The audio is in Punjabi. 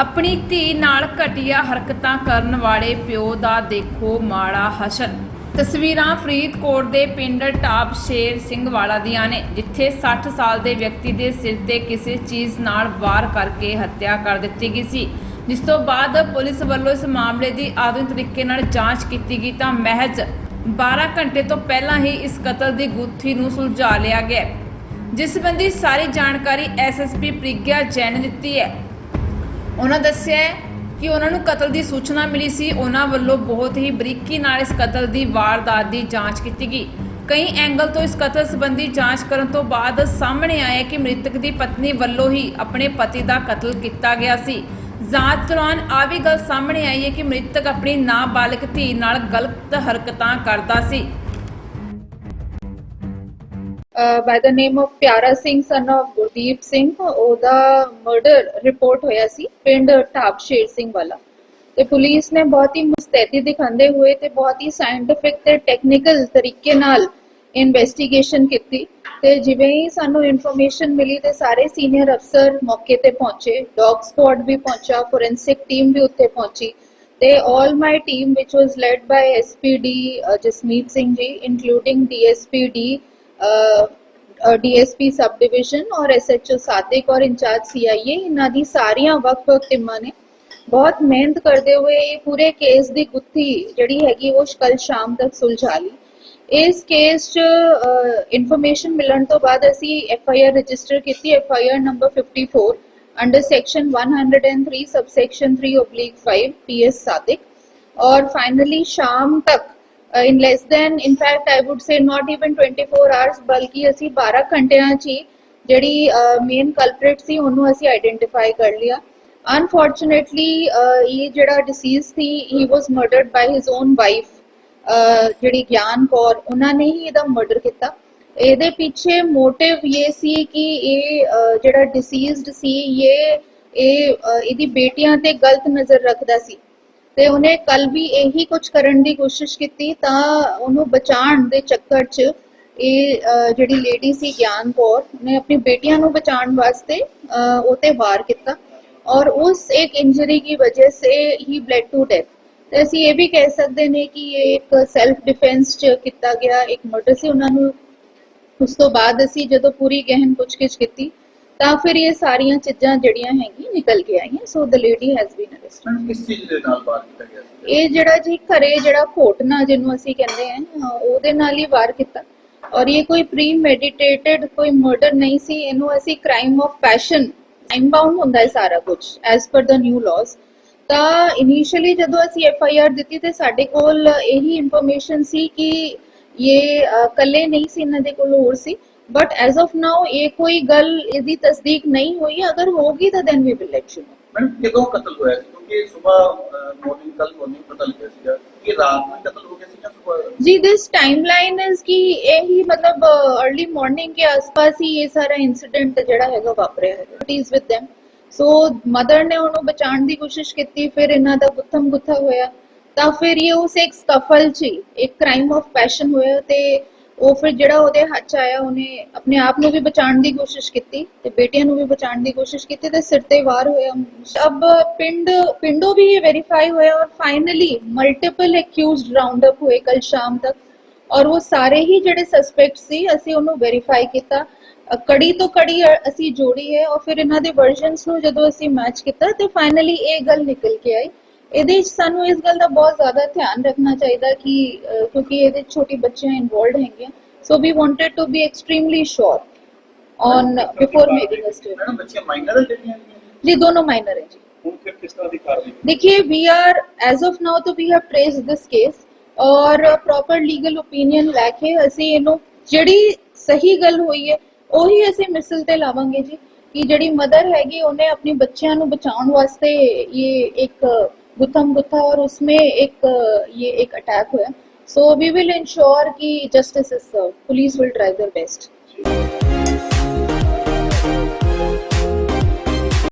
ਆਪਣੀ ਧੀ ਨਾਲ ਘਟੀਆ ਹਰਕਤਾਂ ਕਰਨ ਵਾਲੇ ਪਿਓ ਦਾ ਦੇਖੋ ਮਾੜਾ ਹਸ਼ਰ ਤਸਵੀਰਾਂ ਫਰੀਦਕੋਟ ਦੇ ਪਿੰਡ ਟਾਪ ਸ਼ੇਰ ਸਿੰਘ ਵਾਲਾ ਦੀਆਂ ਨੇ, ਜਿੱਥੇ 60 ਸਾਲ ਦੇ ਵਿਅਕਤੀ ਦੇ ਸਿਰ ਤੇ ਕਿਸੇ ਚੀਜ਼ ਨਾਲ ਵਾਰ ਕਰਕੇ ਹੱਤਿਆ ਕਰ ਦਿੱਤੀ ਗਈ ਸੀ। ਜਿਸ ਤੋਂ ਬਾਅਦ ਪੁਲਿਸ ਵੱਲੋਂ ਇਸ ਮਾਮਲੇ ਦੀ ਆਧੁਨਿਕ ਤਰੀਕੇ ਨਾਲ ਜਾਂਚ ਕੀਤੀ ਗਈ ਤਾਂ ਮਹਿਜ਼ 12 ਘੰਟੇ ਤੋਂ ਪਹਿਲਾਂ ਹੀ ਇਸ ਕਤਲ ਦੀ ਗੁੱਥੀ ਨੂੰ ਸੁਲਝਾ ਲਿਆ ਗਿਆ। ਜਿਸ ਸੰਬੰਧੀ ਸਾਰੀ ਜਾਣਕਾਰੀ ਐਸਐਸਪੀ ਪ੍ਰਿਗਿਆ ਜੈਨ ਦਿੱਤੀ ਹੈ। ਉਹਨਾਂ ਦੱਸਿਆ ਕਿ ਉਹਨਾਂ ਨੂੰ ਕਤਲ ਦੀ ਸੂਚਨਾ ਮਿਲੀ ਸੀ। ਉਹਨਾਂ ਵੱਲੋਂ ਬਹੁਤ ਹੀ ਬਰੀਕੀ ਨਾਲ ਇਸ ਕਤਲ ਦੀ ਵਾਰਦਾਤ ਦੀ ਜਾਂਚ ਕੀਤੀ ਗਈ। ਕਈ ਐਂਗਲ ਤੋਂ ਇਸ ਕਤਲ ਸੰਬੰਧੀ ਜਾਂਚ ਕਰਨ ਤੋਂ ਬਾਅਦ ਸਾਹਮਣੇ ਆਇਆ ਕਿ ਮ੍ਰਿਤਕ ਦੀ ਪਤਨੀ ਵੱਲੋਂ ਹੀ ਆਪਣੇ ਪਤੀ ਦਾ ਕਤਲ ਕੀਤਾ ਗਿਆ ਸੀ। ਜਾਂਚ ਦੌਰਾਨ ਆ ਵੀ ਗੱਲ ਸਾਹਮਣੇ ਆਈ ਹੈ ਕਿ ਮ੍ਰਿਤਕ ਆਪਣੀ ਨਾਬਾਲਗ ਧੀ ਨਾਲ ਗਲਤ ਹਰਕਤਾਂ ਕਰਦਾ ਸੀ। By the name of Piara Singh son of Gurdeep Singh ਉਹਦਾ ਮਰਡਰ ਰਿਪੋਰਟ ਹੋਇਆ ਸੀ ਪਿੰਡ ਢਾਬ ਸ਼ੇਰ ਸਿੰਘ ਵਾਲਾ। ਤੇ ਪੁਲਿਸ ਨੇ ਬਹੁਤ ਹੀ ਮੁਸਤੈਦੀ ਦਿਖਾਉਂਦੇ ਹੋਏ ਤੇ ਬਹੁਤ ਹੀ ਸਾਇੰਟਿਫਿਕ ਤੇ ਟੈਕਨੀਕਲ ਤਰੀਕੇ ਨਾਲ ਇਨਵੈਸਟੀਗੇਸ਼ਨ ਕੀਤੀ ਤੇ ਜਿਵੇਂ ਹੀ ਸਾਨੂੰ ਇਨਫੋਰਮੇਸ਼ਨ ਮਿਲੀ ਤੇ ਸਾਰੇ ਸੀਨੀਅਰ ਅਫਸਰ ਮੌਕੇ ਤੇ ਪਹੁੰਚੇ ਡੌਗ ਸਕੁਆਡ ਵੀ ਪਹੁੰਚਾ ਫੋਰੈਂਸਿਕ ਟੀਮ ਵੀ ਉੱਥੇ ਪਹੁੰਚੀ ਤੇ all my team which was led by SPD uh, Jasmeet Singh ji including DSPD uh, uh, DSP sub division ਔਰ SHO ਸਾਦਿਕ ਔਰ ਇੰਚਾਰਜ CIA ਇਹਨਾਂ ਦੀ ਸਾਰੀਆਂ ਵੱਖ-ਵੱਖ ਟੀਮਾਂ ਨੇ ਬਹੁਤ ਮਿਹਨਤ ਕਰਦੇ ਹੋਏ ਇਹ ਪੂਰੇ ਕੇਸ ਦੀ ਗੁੱਥੀ ਜਿਹੜੀ ਹੈਗੀ ਉਹ ਕੱਲ ਸ਼ਾਮ ਤੱਕ ਸੁਲਝਾ ਲਈ ਇਸ ਕੇਸ 'ਚ ਇਨਫੋਰਮੇਸ਼ਨ ਮਿਲਣ ਤੋਂ ਬਾਅਦ ਅਸੀਂ ਐਫ ਆਈ ਆਰ ਰਜਿਸਟਰ ਕੀਤੀ F I R number 54 under section 103 subsection 3 oblique 5 PS Sadiq ਔਰ ਫਾਈਨਲੀ ਸ਼ਾਮ ਤੱਕ in less than in fact I would say not even 24 hours ਬਲਕਿ ਅਸੀਂ 12 ਘੰਟਿਆਂ 'ਚ ਹੀ ਜਿਹੜੀ ਮੇਨ ਕਲਪ੍ਰਿਟ ਸੀ, ਉਹਨੂੰ ਅਸੀਂ ਆਈਡੈਂਟੀਫਾਈ ਕਰ ਲਿਆ। ਅਨਫੋਰਚੂਨੇਟਲੀ ਇਹ ਜਿਹੜਾ deceased C he was murdered by his own wife ਜਿਹੜੀ ਗਿਆਨ ਕੌਰ, ਉਹਨਾਂ ਨੇ ਹੀ ਇਹਦਾ ਮਰਡਰ ਕੀਤਾ। ਇਹਦੇ ਪਿੱਛੇ ਮੋਟਿਵ ਇਹ ਸੀ ਕਿ ਇਹ ਜਿਹੜਾ ਡਿਸੀਜ਼ਡ ਸੀ, ਇਹ ਇਹ ਇਹਦੀ ਬੇਟੀਆਂ ਤੇ ਗਲਤ ਨਜ਼ਰ ਰੱਖਦਾ ਸੀ। ਤੇ ਉਹਨੇ ਕੱਲ ਵੀ ਇਹੀ ਕੁਝ ਕਰਨ ਦੀ ਕੋਸ਼ਿਸ਼ ਕੀਤੀ ਤਾਂ ਉਹਨੂੰ ਬਚਾਉਣ ਦੇ ਚੱਕਰ 'ਚ ਇਹ ਜਿਹੜੀ ਲੇਡੀ ਸੀ ਗਿਆਨ ਕੌਰ ਨੇ ਆਪਣੀ ਬੇਟੀਆਂ ਨੂੰ ਬਚਾਉਣ ਵਾਸਤੇ ਅਹ, ਵਾਰ ਕੀਤਾ ਔਰ ਉਸ ਇੱਕ ਇੰਜਰੀ ਦੀ ਵਜ੍ਹਾ ਸੇ ਹੀ ਬਲੈਡ ਟੂ ਡੈਥ ਤੇ ਅਸੀਂ ਇਹ ਵੀ ਕਹਿ ਸਕਦੇ ਨੇ ਕਿ ਇਹ ਇੱਕ ਸੈਲਫ ਡਿਫੈਂਸ ਚ ਕੀਤਾ ਗਿਆ ਇੱਕ ਮਰਡਰ ਸੀ ਉਹਨਾਂ ਨੂੰ। ਉਸ ਤੋਂ ਬਾਅਦ ਅਸੀਂ ਜਦੋਂ ਪੂਰੀ ਗਹਿਨ ਪੁੱਛਗਿੱਛ ਕੀਤੀ ਤਾਂ ਫਿਰ ਇਹ ਸਾਰੀਆਂ ਚੀਜ਼ਾਂ ਜਿਹੜੀਆਂ ਹੈਗੀਆਂ ਨਿਕਲ ਕੇ ਆਈਆਂ so the lady has been arrested ਕਿਸ ਚੀਜ਼ ਦੇ ਨਾਲ ਬਾਤ ਕੀਤਾ ਗਿਆ ਸੀ? ਇਹ ਜਿਹੜਾ ਜੀ ਘਰੇ ਜਿਹੜਾ ਘੋਟਣਾ ਜਿਹਨੂੰ ਅਸੀਂ ਕਹਿੰਦੇ ਆ ਉਹਦੇ ਨਾਲ ਹੀ ਵਾਰ ਕੀਤਾ। ਔਰ ਇਹ ਕੋਈ ਪ੍ਰੀ ਮੈਡੀਟੇਟਡ ਕੋਈ ਮਰਡਰ ਨਹੀਂ ਸੀ ਇਹਨੂੰ ਅਸੀਂ crime of passion time bound ਹੁੰਦਾ ਹੈ ਸਾਰਾ ਕੁਝ ਐਸ ਪਰ ਦਾ ਨਿਊ ਲਾਜ਼ ਤਾਂ ਇਨੀਸ਼ੀਅਲੀ ਜਦੋਂ ਅਸੀਂ ਐਫ ਆਈ ਆਰ ਦਿੱਤੀ ਤੇ ਸਾਡੇ ਕੋਲ ਇਹੀ ਇਨਫੋਰਮੇਸ਼ਨ ਸੀ ਕਿ ਇਹ ਕੱਲੇ ਨਹੀਂ ਸੀ ਇਹਨਾਂ ਦੇ ਕੋਲ ਹੋਰ ਸੀ। ਬਟ ਐਜ਼ ਆਫ ਨਾਓ ਇਹ ਕੋਈ ਗੱਲ ਇਹਦੀ ਤਸਦੀਕ ਨਹੀਂ ਹੋਈ ਅਗਰ ਹੋਗੀ ਤਾਂ then we will let you ਕਿਦੋਂ ਕਤਲ ਹੋਇਆ ਜੀ ਦਿਸ ਟਾਈਮਲਾਈਨ ਇਜ਼ ਕਿ ਇਹ ਹੀ ਮਤਲਬ अर्ਲੀ ਮਾਰਨਿੰਗ ਕੇ ਆਸ-ਪਾਸ ਹੀ ਇਹ ਸਾਰਾ ਇਨਸੀਡੈਂਟ ਜਿਹੜਾ ਹੈਗਾ ਵਾਪਰਿਆ ਹੈਗਾ it is with them. So mother ਨੇ ਉਹਨੂੰ ਬਚਾਉਣ ਦੀ ਕੋਸ਼ਿਸ਼ ਕੀਤੀ ਫਿਰ ਇਹਨਾਂ ਦਾ ਗੁੱਥਮ ਗੁੱਥਾ ਹੋਇਆ। ਤਾਂ ਫਿਰ ਇਹ ਉਸ ਇੱਕ ਸਕਫਲ ਚ ਇੱਕ ਕ੍ਰਾਈਮ ਆਫ ਪੈਸ਼ਨ ਹੋਇਆ ਤੇ ਉਹ ਫਿਰ ਜਿਹੜਾ ਉਹਦੇ ਹੱਥ ਆਇਆ, ਉਹਨੇ ਆਪਣੇ ਆਪ ਨੂੰ ਵੀ ਬਚਾਉਣ ਦੀ ਕੋਸ਼ਿਸ਼ ਕੀਤੀ ਤੇ ਬੇਟੀਆਂ ਨੂੰ ਵੀ ਬਚਾਉਣ ਦੀ ਕੋਸ਼ਿਸ਼ ਕੀਤੀ ਤੇ ਸਿਰ ਤੇ ਵਾਰ ਹੋਇਆ। ਅਬ ਪਿੰਡ, ਪਿੰਡੋਂ ਵੀ ਇਹ ਵੈਰੀਫਾਈ ਹੋਇਆ ਔਰ finally multiple accused round up ਹੋਏ ਕੱਲ ਸ਼ਾਮ ਤੱਕ। ਔਰ ਉਹ ਸਾਰੇ ਹੀ ਜਿਹੜੇ ਸਸਪੈਕਟ ਸੀ, ਅਸੀਂ ਉਹਨੂੰ ਵੈਰੀਫਾਈ ਕੀਤਾ। ਕੜੀ ਤੋਂ ਕੜੀ ਅਸੀਂ ਜੋੜੀ ਹੈ ਔਰ ਫਿਰ ਇਹਨਾਂ ਦੇ ਵਰਜ਼ਨਸ ਨੂੰ ਜਦੋਂ ਅਸੀਂ ਮੈਚ ਕੀਤਾ ਤੇ ਫਾਈਨਲੀ ਇਹ ਗੱਲ ਨਿਕਲ ਕੇ ਆਈ। ਇਹਦੇ ਵਿੱਚ ਸਾਨੂੰ ਇਸ ਗੱਲ ਦਾ ਬਹੁਤ ਜ਼ਿਆਦਾ ਧਿਆਨ ਰੱਖਣਾ ਚਾਹੀਦਾ ਕਿ ਕਿਉਂਕਿ ਇਹਦੇ ਛੋਟੇ ਬੱਚੇ ਇਨਵੋਲਡ ਹੈਗੇ so we wanted to be extremely sure on before making a statement ਬੱਚੇ ਮਾਈਨਰ ਹੈ ਜਿਹੜੀਆਂ ਜੀ ਦੋਨੋਂ ਮਾਈਨਰ ਹੈ ਜੀ। ਹੁਣ ਕਿਸ ਤਰ੍ਹਾਂ ਦੀ ਕਾਰਵਾਈ ਦੇਖिए we are as of now ਤੋਂ we have traced this case ਔਰ ਪ੍ਰੋਪਰ ਲੀਗਲ opinion ਲੈ ਕੇ ਅਸੀਂ ਇਹਨੂੰ ਜਿਹੜੀ ਸਹੀ ਗੱਲ ਹੋਈ ਹੈ ਉਹੀ ਅਸੀਂ ਮਿਸਲ ਤੇ ਲਾਵਾਂਗੇ ਜੀ ਮਦਰ ਹੈਗੀ ਉਹਨੇ ਆਪਣੇ ਬੱਚਿਆਂ ਨੂੰ ਬਚਾਉਣ ਵਾਸਤੇ गुथम गुथा और उसमें एक ये एक अटैक हुआ सो वी विल इंश्योर कि justice is serve police will try their best